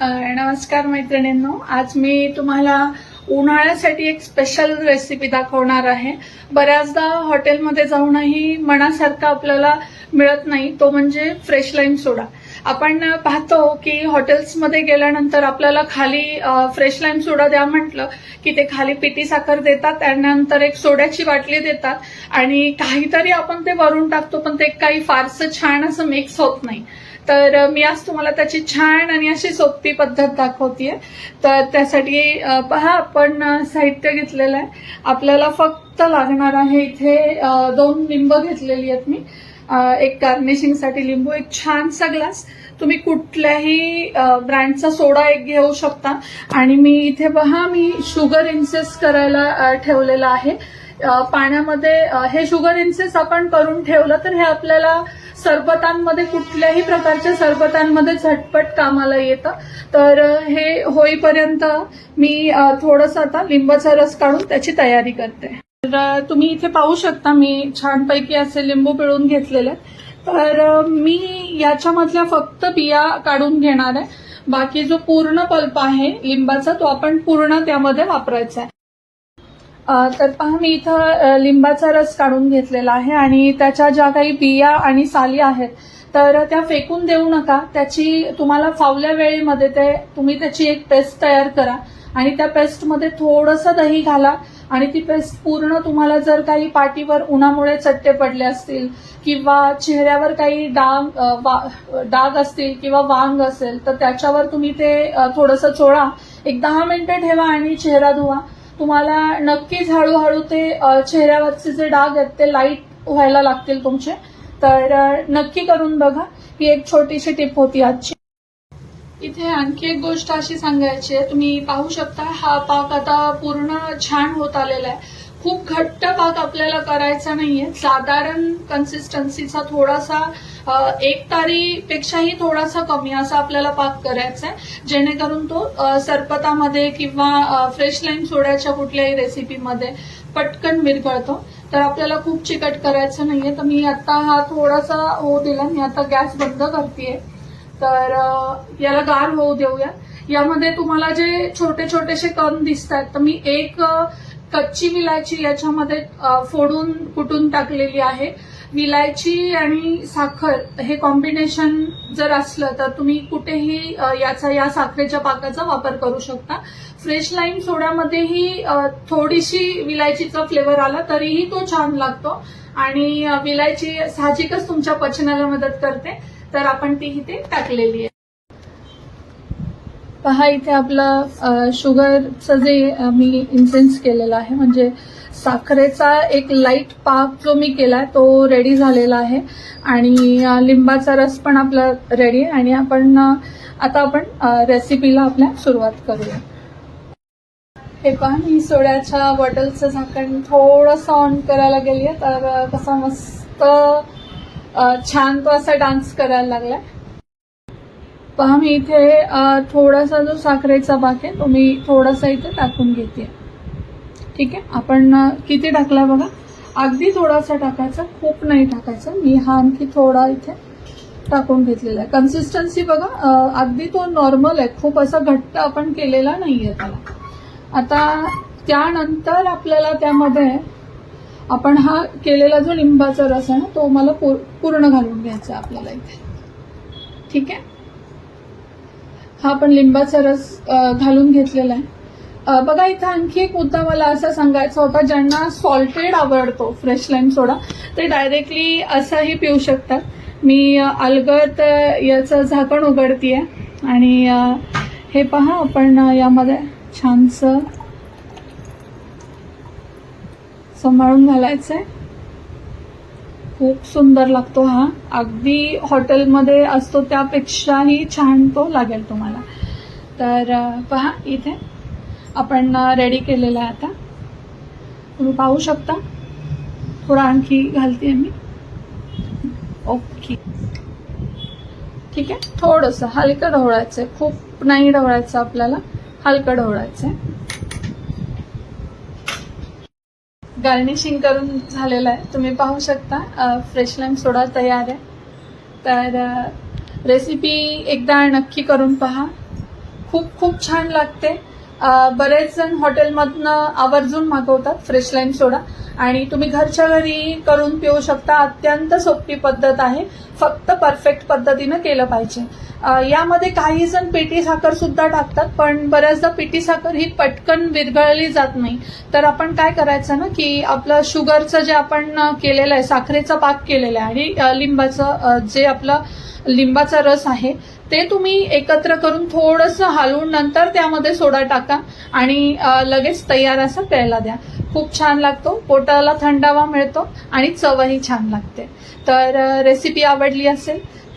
नमस्कार मैत्रिणींनो. आज मी तुम्हाला उन्हाळ्यासाठी एक स्पेशल रेसिपी दाखवणार आहे. बऱ्याचदा हॉटेलमध्ये जाऊनही मनासारखा आपल्याला मिळत नाही तो म्हणजे फ्रेश लाईम सोडा आपण पाहतो की हॉटेल्समध्ये गेल्यानंतर आपल्याला खाली फ्रेश लाईम सोडा द्या म्हटलं की ते खाली पिटी साखर देतात त्यानंतर एक सोड्याची बाटली देतात आणि काहीतरी आपण ते वरून टाकतो पण ते काही फारसं छान असं मिक्स होत नाही. तर मी आज तुम्हाला त्याची छान आणि अशी सोपी पद्धत दाखवतीये. तर त्यासाठी पहा आपण साहित्य घेतलेलं आहे. आपल्याला फक्त लागणार आहे इथे दोन लिंब घेतलेली आहेत मी. एक गार्निशिंगसाठी लिंबू एक छानसा ग्लास तुम्ही कुठल्याही ब्रँडचा सोडा एक घेऊ शकता. आणि मी इथे पहा मी शुगर इन्सेस करायला ठेवलेलं आहे. पाण्यामध्ये हे शुगर इन्सेस आपण करून ठेवलं तर हे आपल्याला सरबतांमध्ये कुठल्याही प्रकारच्या सरबतांमध्ये झटपट कामाला येतं. तर हे होईपर्यंत मी थोडंसं आता लिंबाचा रस काढून त्याची तयारी करते. तर तुम्ही इथे पाहू शकता मी छानपैकी असे लिंबू पिळून घेतलेले तर मी याच्यामधल्या फक्त बिया काढून घेणार आहे. बाकी जो पूर्ण पल्प आहे लिंबाचा तो आपण पूर्ण त्यामध्ये वापरायचा आहे. तर पहा मी इथं लिंबाचा रस काढून घेतलेला आहे आणि त्याच्या ज्या काही बिया आणि साली आहेत तर त्या फेकून देऊ नका. त्याची तुम्हाला फावल्या वेळेमध्ये ते तुम्ही त्याची एक पेस्ट तयार करा आणि त्या पेस्टमध्ये थोडंसं दही घाला आणि ती पेस्ट पूर्ण तुम्हाला जर काही पाठीवर उन्हामुळे चट्टे पडले असतील किंवा चेहऱ्यावर काही डाग वा- डाग असतील किंवा वांग असेल तर त्याच्यावर तुम्ही ते थोडंसं चोळा. एक दहा मिनिटं ठेवा आणि चेहरा धुवा. तुम्हाला नक्कीच हळूहळू ते चेहऱ्यावरचे जे डाग आहेत ते लाइट व्हायला लागतील तुमचे. तर नक्की करून बघा. ही एक छोटीशी टिप होती आजची. इथे आणखी एक गोष्ट अशी सांगायची आहे. तुम्ही पाहू शकता हा पाक आता पूर्ण छान होत आलेला आहे. खूप घट्ट पाक आपल्याला करायचा नाहीये. साधारण कन्सिस्टन्सीचा थोडासा एक तारीपेक्षाही थोडासा कमी असा आपल्याला पाक करायचा आहे जेणेकरून तो सरपतामध्ये किंवा फ्रेश लाईम सोड्याच्या कुठल्याही रेसिपीमध्ये पटकन विरघळतो. तर आपल्याला खूप चिकट करायचं नाहीये. तर मी आता हा थोडासा होऊ दिला. मी आता गॅस बंद करतेय. तर याला गार होऊ देऊया. यामध्ये तुम्हाला जे छोटे छोटेसे कण दिसतात तर मी एक कच्ची विलायची याच्यामध्ये फोडून कुटून टाकलेली आहे. विलायची आणि साखर हे कॉम्बिनेशन जर असलं तर तुम्ही कुठेही याचा या साखरेच्या पाकाचा वापर करू शकता. फ्रेश लाईम सोड्यामध्येही थोडीशी विलायचीचा फ्लेवर आला तरीही तो छान लागतो. आणि विलायची साहजिकच तुमच्या पचनाला मदत करते. तर आपण ती इथे टाकलेली आहे. पहा इथे आपलं शुगरचं जे मी इन्सेन्स केलेलं आहे म्हणजे साखरेचा एक लाइट पाक जो मी केलाय तो रेडी झालेला आहे. आणि लिंबाचा रस पण आपला रेडी आहे. आणि आपण आता आपण रेसिपीला आपल्या सुरुवात करूया. हे पहा मी सोड्याच्या बॉटलचं झाकण थोडंसं ऑन करायला गेली आहे तर कसा मस्त छान तो असा डान्स करायला लागलाय. पहा मी इथे थोडासा जो साखरेचा भाग आहे तो मी थोडासा इथे टाकून घेते. ठीक आहे? आपण किती टाकला बघा? अगदी थोडासा टाकायचा खूप नाही टाकायचा. मी हा आणखी थोडा इथे टाकून घेतलेला आहे. कन्सिस्टन्सी बघा अगदी तो नॉर्मल आहे. खूप असा घट्ट आपण केलेला नाही आहे त्याला. आता त्यानंतर आपल्याला त्यामध्ये आपण हा केलेला जो लिंबाचा रस आहे ना तो मला पूर्ण घालून घ्यायचा आपल्याला इथे. ठीक आहे? हा आपण लिंबाचा रस घालून घेतलेला आहे. बघा इथं आणखी एक मुद्दा मला असा सांगायचा होता ज्यांना सॉल्टेड आवडतो फ्रेश लाईम सोडा ते डायरेक्टली असाही पिऊ शकतात. मी अलगत याचं झाकण उघडतीये. आणि हे पहा आपण यामध्ये छानसं सांभाळून घालायचं आहे खूप सुंदर लागतो हा. अगदी हॉटेलमध्ये असतो त्यापेक्षाही छान तो लागेल तुम्हाला. तर पहा इथे. आपण रेडी केलेला आहे आता. तुम्ही पाहू शकता. थोडा आणखी घालते मी. ओके. ठीक आहे. थोडंसं हलकं ढवळायचं आहे खूप नाही ढवळायचं आपल्याला. हलकं ढवळायचं आहे गार्निशिंग करून झालेलं आहे. तुम्ही पाहू शकता. फ्रेश लाईम सोडा तयार आहे. तर रेसिपी एकदा नक्की करून पहा. खूप खूप छान लागते. बरेच जण हॉटेलमधनं आवर्जून मागवतात फ्रेश लाईम सोडा. आणि तुम्ही घरच्या घरी करून पिऊ शकता. अत्यंत सोपी पद्धत आहे. फक्त परफेक्ट पद्धतीनं केलं पाहिजे. यामध्ये काही जण पेटी साखर सुद्धा टाकतात पण बऱ्याचदा पेटी साखर ही पटकन विरघळली जात नाही. तर आपण काय करायचं ना की आपलं शुगरचं जे आपण केलेलं आहे साखरेचा पाक केलेला आहे आणि लिंबाचं जे आपलं लिंबाचा रस आहे ते तुम्ही एकत्र करून थोडंसं हलवून नंतर त्यामध्ये सोडा टाका आणि लगेच तयार असं प्यायला द्या. खूप छान लागतो पोटाला थंडावा मिळतो आणि चवही छान लागते. तर रेसिपी आवडली असेल